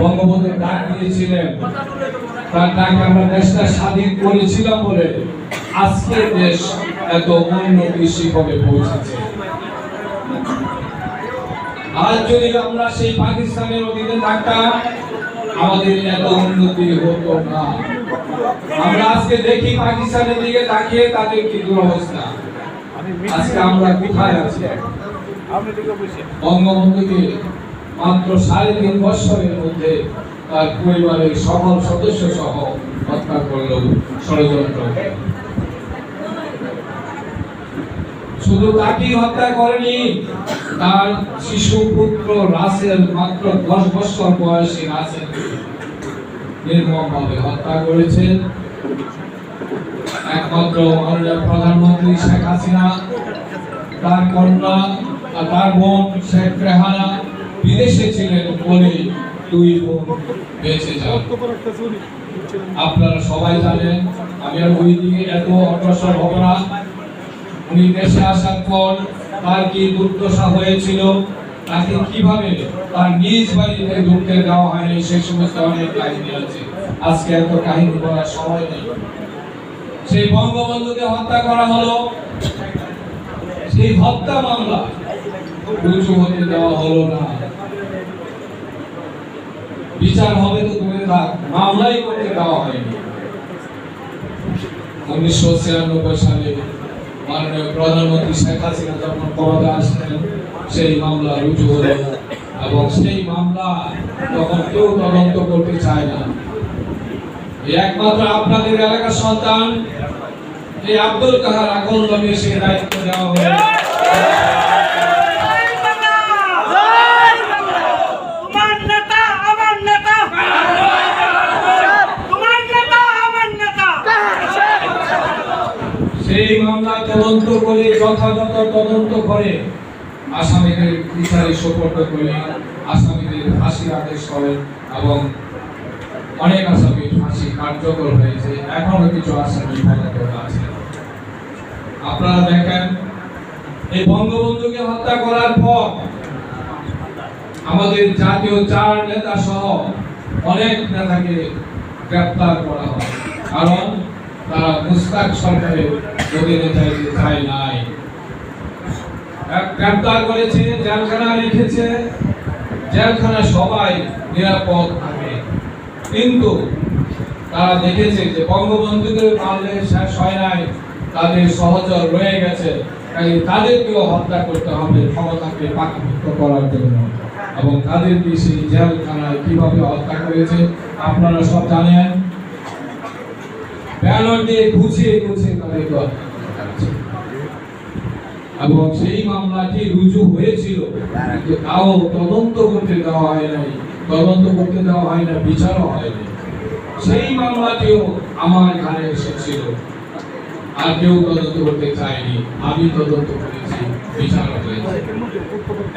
বঙ্গবন্ধু ডাক দিয়েছিলেন। তার ডাকে আমরা দেশটা স্বাধীন করেছিলাম বলে আজকে দেশ এত উন্নতি শিখরে পৌঁছেছে। আজ যদি আমরা সেই পাকিস্তানের অধীনে থাকতাম, আমাদের এত উন্নতি হতো না। আমরা আজকে দেখি পাকিস্তানের দিকে তাকিয়ে তাদের কি দুরবস্থা। আজকে আমরা কোথায় আছি? বঙ্গবন্ধুকে মাত্র সাড়ে তিন বছরের মধ্যে তার পরিবারের সকল সদস্য সহ হত্যা করল ষড়যন্ত্র। শুধু তাকেই হত্যা করেনি, তার শিশু পুত্র রাসেল মাত্র দশ বছর বয়সী রাসেল নির্মমভাবে হত্যা করেছেন একমাত্র মাননীয় প্রধানমন্ত্রী শেখ হাসিনা, তার কন্যা তার বোন শেখ রেহানা বিদেশে ছিলেন বলে দুই বোন বেঁচে যান। আপনারা সবাই জানেন, আমি আর ওই দিকে এত অগ্রসর হব না। উনি দেশে আসার পর তার কি দুর্দশা হয়েছিল, তাকে কীভাবে তার নিজ বাড়িতে ঢুকতে দেওয়া হয়নি, সেই সমস্ত অনেক কাহিনী আছে। আজকে এত কাহিনী বলার সময় নেই। সেই বঙ্গবন্ধুকে হত্যা করা হলো। সেই হত্যা মামলা রুজু হতে দেওয়া হলো না। বিচার হবে তো তুমি থাক মামলাই করতে দেওয়া হয়নি। উনিশশো ছিয়ানব্বই সালে মাননীয় প্রধানমন্ত্রী শেখ হাসিনা যখন ক্ষমতা আসলেন, সেই মামলা রুজু হলো এবং সেই মামলা তখন কেউ তদন্ত করতে চায় না। একমাত্র আপনাদের এলাকার সন্তান, এই আব্দুল কাহার আকন্দমে সেই দায়িত্ব দেওয়া হলো তোমার নেতা আমার নেতা তোমার নেতা আমার নেতা সেই মামলা তদন্ত করে, যথাযথ তদন্ত করে আসামিদের বিচারে সোপর্দ করে আসামিদের ফাঁসির আদেশ করেন এবং অনেক আসামির ফাঁসি কার্যকর হয়েছে। এখনও কিছু আসামি পলাতক আছে। আপনারা দেখেন, এই বঙ্গবন্ধুকে হত্যা করার পর আমাদের জাতীয় চার নেতা সহ অনেক নেতাকে গ্রেপ্তার করা হয়। কারণ তারা মুস্তাক সরকারের অধীনে চায় নাই। গ্রেপ্তার করেছে, জেলখানা রেখেছে। জেলখানা সবাই নিরাপদ থাকে। কিন্তু তারা দেখেছে যে বঙ্গবন্ধুকে মারলে শেষ হয় নাই, তাদের সহচর রয়ে গেছে। তাই তাদেরকেও হত্যা করতে হবে, ক্ষমতাকে পাকাভুক্ত করার জন্য। এবং তাদেরকে সেই জেলখানায় কীভাবে হত্যা করেছে, আপনারা সব জানেন। ব্যানার দিয়ে গুছিয়ে গুছিয়ে এবং সেই মামলাটি রুজু হয়েছিল। তাও তদন্ত করতে দেওয়া হয় নাই। তদন্ত করতে দেওয়া হয় না, বিচারও হয়নি সেই মামলাটিও আমার ঘাড়ে এসেছিল। আর কেউ তদন্ত করতে চায়নি। আমি তদন্ত করেছি বিচার হয়েছে।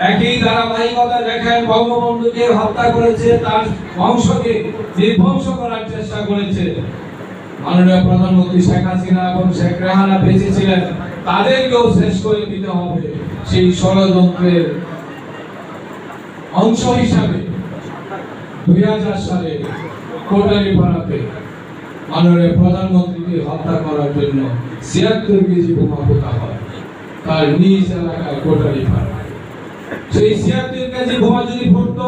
একই ধারাবাহিকতা দেখেন, বঙ্গবন্ধুকে হত্যা করেছে, তার বংশকে নির্বংশ করার চেষ্টা করেছে। মাননীয় প্রধানমন্ত্রী শেখ হাসিনা এবং শেখ রেহানা বেঁচে ছিলেন তাদেরকেও শেষ করে দিতে হবে সেই ষড়যন্ত্রের অংশ হিসাবে দুই হাজার সালে কোটালীপাড়াতে মাননীয় প্রধানমন্ত্রীকে হত্যা করার জন্য ছিয়াত্তর কেজি বোমা পোতা হয় তার নিজ এলাকায় কোটালীপাড়া। সেই ছিয়াত্তর কেজি বোমা যদি ফুটতো,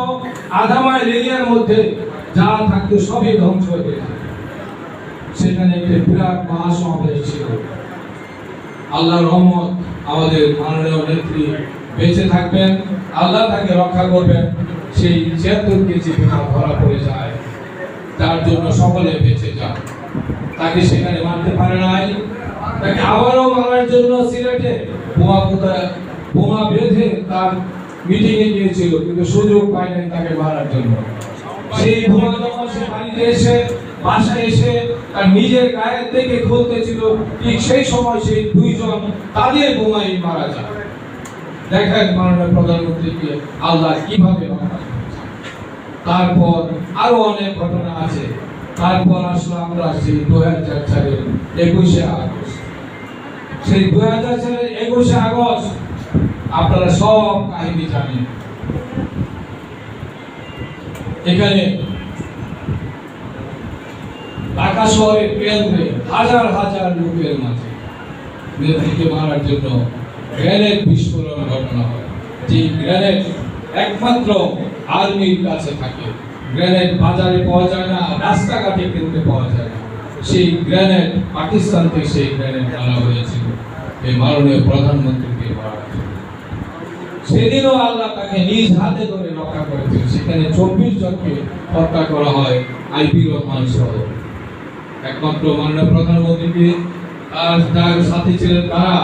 আধা মাইল এরিয়ার মধ্যে যা থাকতো সবই ধ্বংস হয়ে যেত। সেখানে একটি বিরাট মহাসমাবেশ ছিল। আল্লাহ রহমত আমাদের মাননীয় নেত্রী বেঁচে থাকবেন, আল্লাহ তাকে রক্ষা করবেন, সেই ছিয়াত্তর কেজি বিমান ধরা পড়ে যায়। তার জন্য সকলে বেঁচে যান। তাকে সেখানে মারতে পারে নাই। তাকে আবারও মারার জন্য সিলেটে বোমা পোতা, বোমা বেঁধে তার মিটিং এ গিয়েছিল, কিন্তু সুযোগ নাই তাকে মারার জন্য। সেই বোমা যখন সে বাড়িতে এসে বাসায় এসে তার নিজের গায়ের থেকে খুলতেছিল ঠিক সেই সময় সেই দুইজন তাদের বোমাই মারা যায়। দেখেন মাননীয় প্রধানমন্ত্রীকে আল্লাহ কীভাবে তারপর আরও অনেক ঘটনা আছে। তারপর আসলে আমরা সেই দু হাজার সালের একুশে আগস্ট। সেই দু হাজার সালের একুশে আগস্ট আপনারা সব কাহিনী জানেন। এখানে ঢাকা শহরের কেন্দ্রে হাজার হাজার লোকের মাঝে নেত্রীকে মারার জন্য গ্রেনেড বিস্ফোরণ ঘটনা হয়। যে গ্রেনেড একমাত্র আর্মির কাছে থাকে। গ্রেনেড বাজারে পাওয়া যায় না, রাস্তাঘাটে কিনতে পাওয়া যায় না। সেই গ্রেনেড পাকিস্তান থেকে সেই গ্রেনেড আনা হয়েছিল। এই মাননীয় প্রধানমন্ত্রীকে মারা। সেদিনও আল্লাহ তাকে নিজ হাতে ধরে রক্ষা করেছিল। সেখানে চব্বিশ জনকে হত্যা করা হয় আইপি রহমান সহ। একমাত্র মাননীয় প্রধানমন্ত্রীকে আর তার সাথে ছিলেন তারা